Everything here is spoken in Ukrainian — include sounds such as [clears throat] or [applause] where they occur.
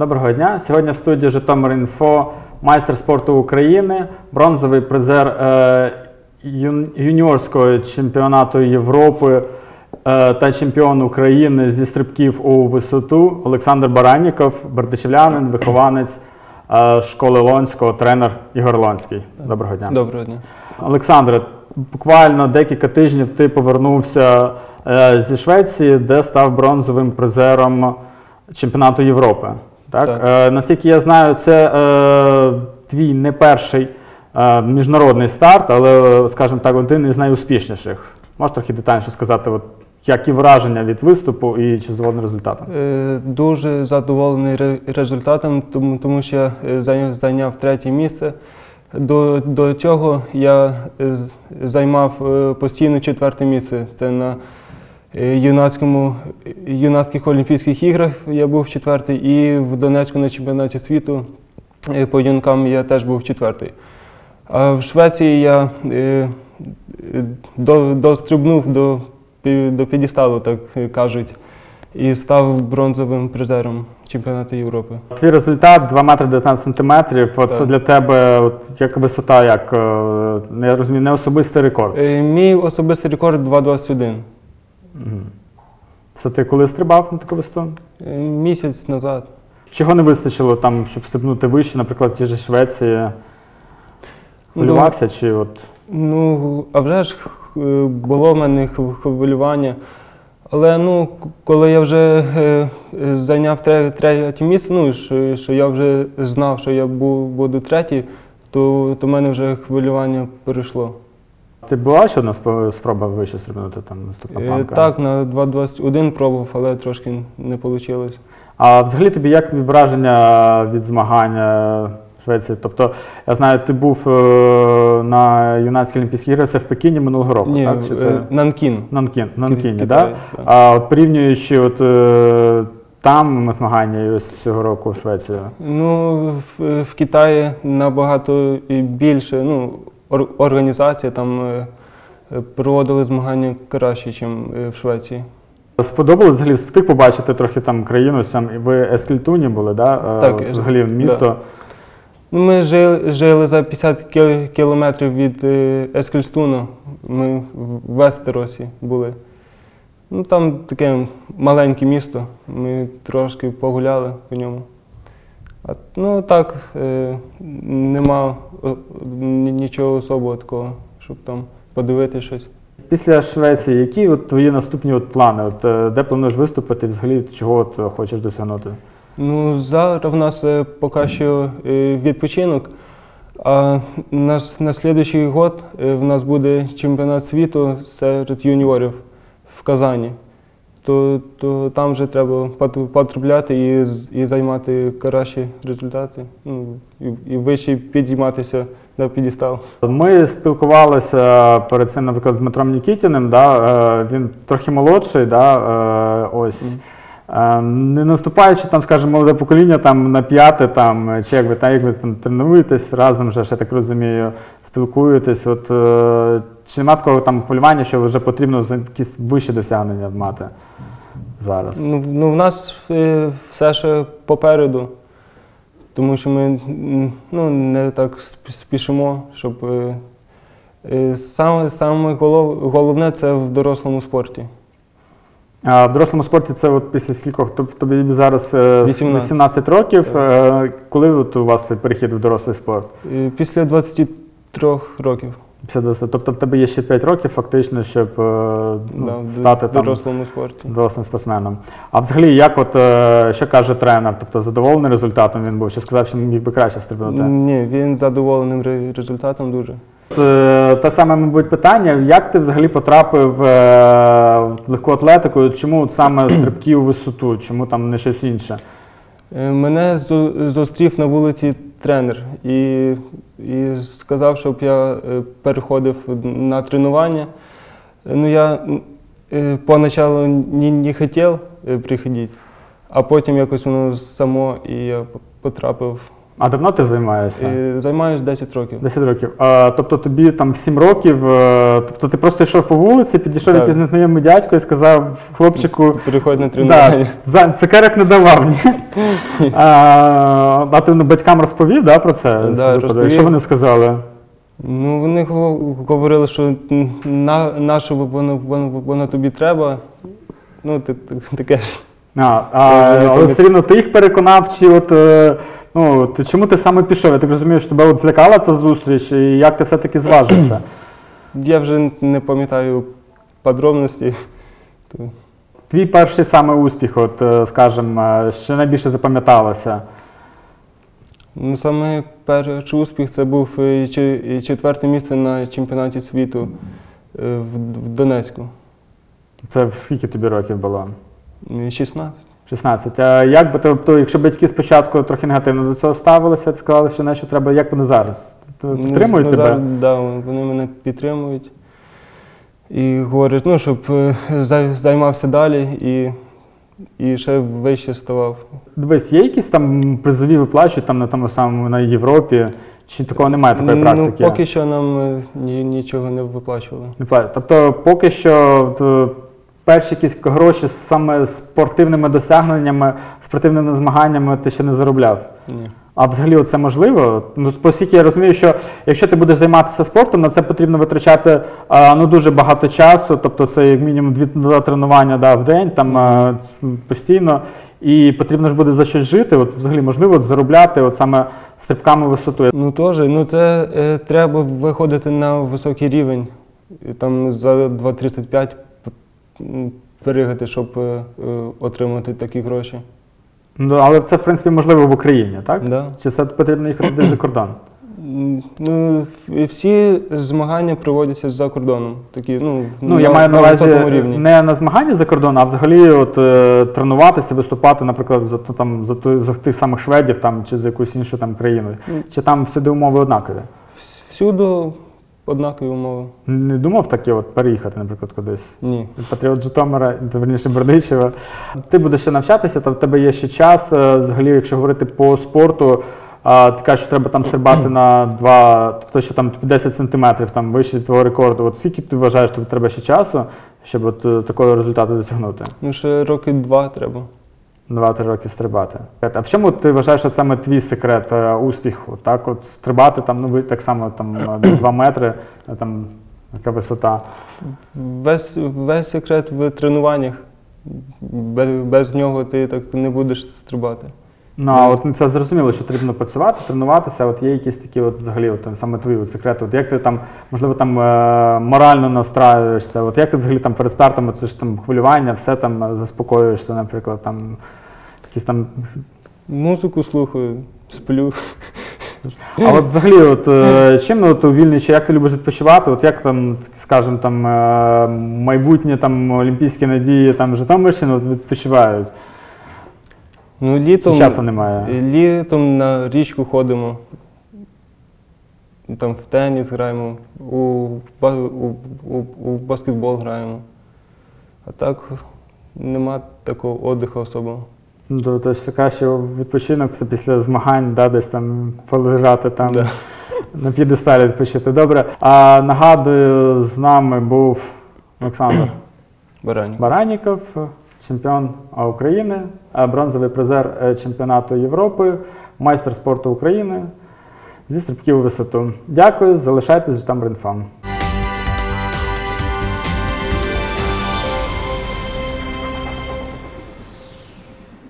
Доброго дня. Сьогодні в студії Житомир Інфо майстер спорту України, бронзовий призер е, юніорського чемпіонату Європи е, та чемпіон України зі стрибків у висоту Олександр Баранніков, бердичівлянин, вихованець е, школи Лонського, тренер Ігор Лонський. Доброго дня. Доброго дня. Олександре, буквально декілька тижнів ти повернувся е, зі Швеції, де став бронзовим призером чемпіонату Європи. Так? Так. Е, наскільки я знаю, це е, твій не перший е, міжнародний старт, але, скажімо так, один із найуспішніших. Можеш трохи детальніше сказати, от, які враження від виступу і чи задоволений результатом? Е, Дуже задоволений ре- результатом, тому, тому що я е, зайняв, зайняв третє місце. До, до цього я е, займав е, постійно четверте місце. Це на юнацькому, юнацьких Олімпійських іграх я був четвертий, і в Донецьку на чемпіонаті світу е, по юнкам я теж був четвертий. А в Швеції я е, е, до, дострибнув до, до підісталу, так кажуть, і став бронзовим призером чемпіонату Європи. Твій результат 2 метри 19 сантиметрів. От це Так. для тебе от, як висота, як е, я розумію, не особистий рекорд. Е, Мій особистий рекорд 2,21. Це ти коли стрибав на таку висоту? Е, Місяць назад. Чого не вистачило там, щоб стрибнути вище, наприклад, в тій же Швеції? Ну, Хвилювався чи от. Ну, а вже ж е, було в мене хвилювання. Але ну, коли я вже е, зайняв третє місце, ну, що, що я вже знав, що я буду третій, то, то в мене вже хвилювання перейшло. Ти була ще одна спроба вище стрибнути там наступна Е, планка? Так, на 2.21 пробував, але трошки не вийшло. А взагалі тобі як враження від змагання в Швеції? Тобто, я знаю, ти був е, на юнацькій олімпійській ігри, це в Пекіні минулого року, Ні, так? Чи це... е, Нанкін. Нанкін, Нанкіні, Китай, да? так. А от порівнюючи от, там змагання і ось цього року в Швецію. Ну, в, в Китаї набагато більше ну, організація там е, е, проводили змагання краще, ніж в Швеції. Сподобалось взагалі встиг побачити трохи там країну, там і ви Ескільтуні були, да? Е, Так, е, взагалі місто. Ну, ми жили, жили за 50 кілометрів від е, Ми в Вестеросі були. Ну, там таке маленьке місто. Ми трошки погуляли по ньому. А, ну так, е, нема о, нічого особого такого, щоб там подивити щось. Після Швеції, які от твої наступні от плани? От, е, де плануєш виступити, взагалі чого от е, хочеш досягнути? Ну, зараз в нас е, поки що е, відпочинок. А на, на слідуючий год е, в нас буде чемпіонат світу серед юніорів в Казані. То, то там вже треба пот- потрапляти і, і займати кращі результати, ну, і, і вище підійматися на підістал. Ми спілкувалися перед цим, наприклад, з Дмитром Нікітіним. Да? е, Він трохи молодший, да? е, ось. Е, Не наступаючи там, скажімо, молоде покоління там на п'яте, там, чи як ви, та, як ви там тренуєтесь разом вже, я так розумію, спілкуєтесь. От, е, чи нема такого там хвилювання, що вже потрібно якісь вищі досягнення мати зараз? Ну, ну в нас е, все ще попереду, тому що ми ну, не так спішимо, щоб. е, Саме, саме голов, головне це в дорослому спорті. А в дорослому спорті це от після скількох? Тоб- Тобі зараз е, 18. 18 років. Е, Коли от у вас цей перехід в дорослий спорт? Е, Після 23 років Після 20. Тобто в тебе є ще 5 років фактично, щоб е, ну, да, в стати там дорослому спорті. дорослим спортсменом. А взагалі, як от е, що каже тренер? Тобто задоволений результатом він був? Що сказав, що міг би краще стрибнути? Ні, він задоволений ре- результатом дуже. Е, Те саме, мабуть, питання: як ти взагалі потрапив е, в легку атлетику? Чому саме [clears throat] стрибки у висоту? Чому там не щось інше? Е, Мене зустрів на вулиці тренер і, і сказав, щоб я переходив на тренування. Ну, я поначалу не, не хотів приходити, а потім якось воно само і я потрапив А давно ти займаєшся? І займаюся 10 років. 10 років. А, тобто тобі там в 7 років, е, тобто ти просто йшов по вулиці, підійшов Так. якийсь незнайомий дядько і сказав хлопчику. Переходь на тренування. за, цукерок не давав. Ні? А, а ти ну, батькам розповів да, про це? Да, розповів. Що вони сказали? Ну, вони говорили, що на, на що воно, воно, воно тобі треба. Ну, ти- ти- таке ж. А, а, але все рівно ти їх переконав, чи от, е, ну, ти, чому ти саме пішов? Я так розумію, що тебе от злякала ця зустріч, і як ти все-таки зважився? [clears throat] Я вже не пам'ятаю подробності. Твій перший саме успіх, от, е, скажімо, е, що найбільше запам'яталося? Ну, саме перший успіх це був е, четверте місце на чемпіонаті світу в, Донецьку. Це в скільки тобі років було? Е, 16. 16. А як би тобто, якщо батьки спочатку трохи негативно до цього ставилися, сказали, що не що треба, як вони зараз? Т- Підтримують ну, тебе? зараз, да, вони мене підтримують. І говорять, ну, щоб е, займався далі і, і ще вище ставав. Дивись, є якісь там призові виплачують там на тому самому на Європі, чи такого немає такої ну, практики? поки що нам е, ні, нічого не виплачували. Тобто, поки що перші якісь гроші саме з спортивними досягненнями, спортивними змаганнями ти ще не заробляв. Ні. А взагалі це можливо? Ну, оскільки я розумію, що якщо ти будеш займатися спортом, на це потрібно витрачати ну, дуже багато часу, тобто це як мінімум два тренування да, в день, там а, постійно, і потрібно ж буде за щось жити. От взагалі можливо от, заробляти от саме стрибками в висоту. Ну теж, ну це е, треба виходити на високий рівень. І Там за 2.35 п- м, перегати, щоб е, е, отримати такі гроші. Ну, але це в принципі можливо в Україні, так? Да. Чи це потрібно їхати десь за кордон? М, Ну, всі змагання проводяться за кордоном. Такі, ну, Ну, я маю на увазі високому рівні. не на змагання за кордон, а взагалі от, е, тренуватися, виступати, наприклад, за, ту- там, за, ту- за тих самих шведів там, чи за якусь іншу там, країну. Ну. Чи там всюди умови однакові? Вс- Всюди однакові умови. Не думав таке от переїхати, наприклад, кудись? Ні. Патріот Житомира, верніше Бердичева. Ти будеш ще навчатися, та в тебе є ще час. е, Взагалі, якщо говорити по спорту, а, ти кажеш, що треба там стрибати на 2, тобто що там 10 сантиметрів там, вище твого рекорду. От скільки ти вважаєш, тобі треба ще часу, щоб от, е, такого результату досягнути? Ну, ще роки два треба. 2-3 роки стрибати. А в чому ти вважаєш, що саме твій секрет е, успіху? Так, от стрибати там, ну ви так само там [clears throat] 2 метри, е, там яка висота. Весь, весь секрет в тренуваннях. Без, без нього ти так не будеш стрибати. Ну, а от це зрозуміло, що потрібно працювати, тренуватися. От є якісь такі, от взагалі, от, саме твої от, секрети. От як ти там, можливо, там е, морально настраюєшся? От як ти взагалі там перед стартом, от, це ж там хвилювання, все там е, заспокоюєшся, наприклад, там якісь там. Музику слухаю, сплю. А от взагалі, от е, чим ну, от, у вільний час, як ти любиш відпочивати? От як там, скажімо, там е, майбутнє там олімпійські надії там Житомирщини от, відпочивають? Ну, Чи літом, часу немає? літом на річку ходимо. Там в теніс граємо, у, ба- у, у, у баскетбол граємо. А так нема такого віддиху особого. Ну, то, то ж краще відпочинок це після змагань, да, десь там полежати там Да. на п'єдесталі відпочити. Добре. А нагадую, з нами був Олександр [clears throat] Баранів. Бараніков, чемпіон України, бронзовий призер е, чемпіонату Європи, майстер спорту України зі стрибків у висоту. Дякую, залишайтесь з Житомир.Інфо.